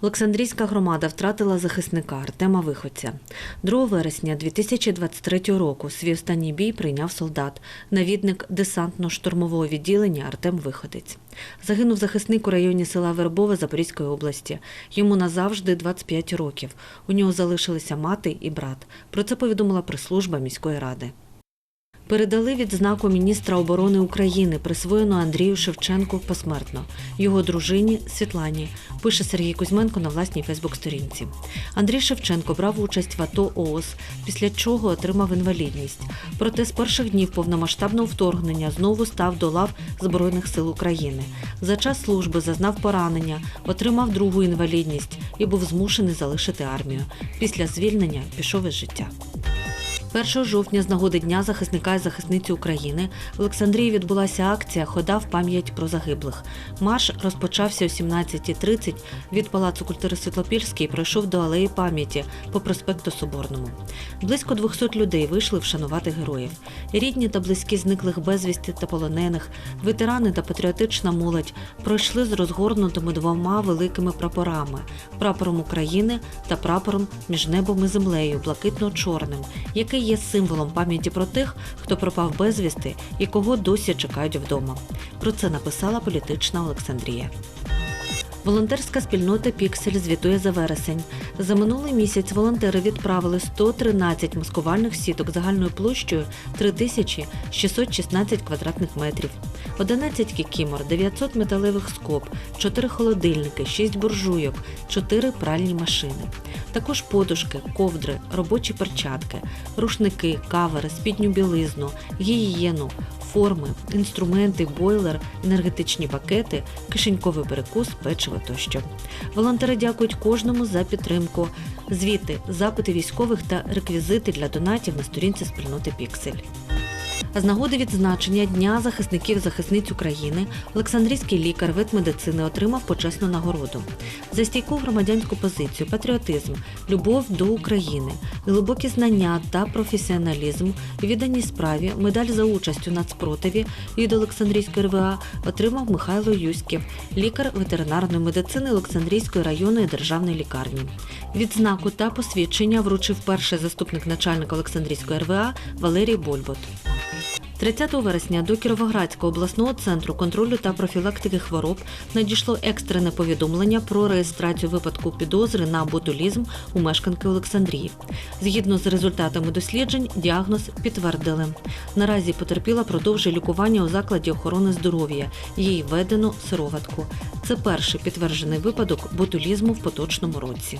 Олександрійська громада втратила захисника Артема Виходця. 2 вересня 2023 року свій останній бій прийняв солдат, навідник десантно-штурмового відділення Артем Виходець. Загинув захисник у районі села Вербове Запорізької області. Йому назавжди 25 років. У нього залишилися мати і брат. Про це повідомила прес-служба міської ради. Передали відзнаку міністра оборони України, присвоєну Андрію Шевченку посмертно, його дружині Світлані, пише Сергій Кузьменко на власній Фейсбук-сторінці. Андрій Шевченко брав участь в АТО ООС, після чого отримав інвалідність. Проте з перших днів повномасштабного вторгнення знову став до лав Збройних сил України. За час служби зазнав поранення, отримав другу інвалідність і був змушений залишити армію. Після звільнення пішов із життя. 1 жовтня з нагоди Дня захисника і захисниці України в Олександрії відбулася акція Хода в пам'ять про загиблих. Марш розпочався о 17.30 від Палацу культури Світлопільський і пройшов до алеї пам'яті по проспекту Соборному. Близько 200 людей вийшли вшанувати героїв. Рідні та близькі зниклих безвісти та полонених, ветерани та патріотична молодь пройшли з розгорнутими двома великими прапорами прапором України та прапором між небом і землею, блакитно-чорним, який є символом пам'яті про тих, хто пропав безвісти і кого досі чекають вдома. Про це написала політична Олександрія. Волонтерська спільнота Піксель звітує за вересень. За минулий місяць волонтери відправили 113 маскувальних сіток загальною площею 3616 квадратних метрів, 11 кікімор, 900 металевих скоб, 4 холодильники, 6 буржуйок, 4 пральні машини. Також подушки, ковдри, робочі перчатки, рушники, кавери, спідню білизну, гігієну, форми, інструменти, бойлер, енергетичні пакети, кишеньковий перекус, печиво тощо. Волонтери дякують кожному за підтримку. Звіти, запити військових та реквізити для донатів на сторінці спільноти Піксель. З нагоди відзначення Дня захисників захисниць України Олександрійський лікар ветмедицини отримав почесну нагороду за стійку громадянську позицію, патріотизм, любов до України, глибокі знання та професіоналізм, віддані справі, медаль за участь у нацпротиві від Олександрійської РВА отримав Михайло Юськів, лікар ветеринарної медицини Олександрійської районної державної лікарні. Відзнаку та посвідчення вручив перший заступник начальника Олександрійської РВА Валерій Больбот. 30 вересня до Кіровоградського обласного центру контролю та профілактики хвороб надійшло екстрене повідомлення про реєстрацію випадку підозри на ботулізм у мешканки Олександрії. Згідно з результатами досліджень, діагноз підтвердили. Наразі потерпіла продовжує лікування у закладі охорони здоров'я. Їй введено сироватку. Це перший підтверджений випадок ботулізму в поточному році.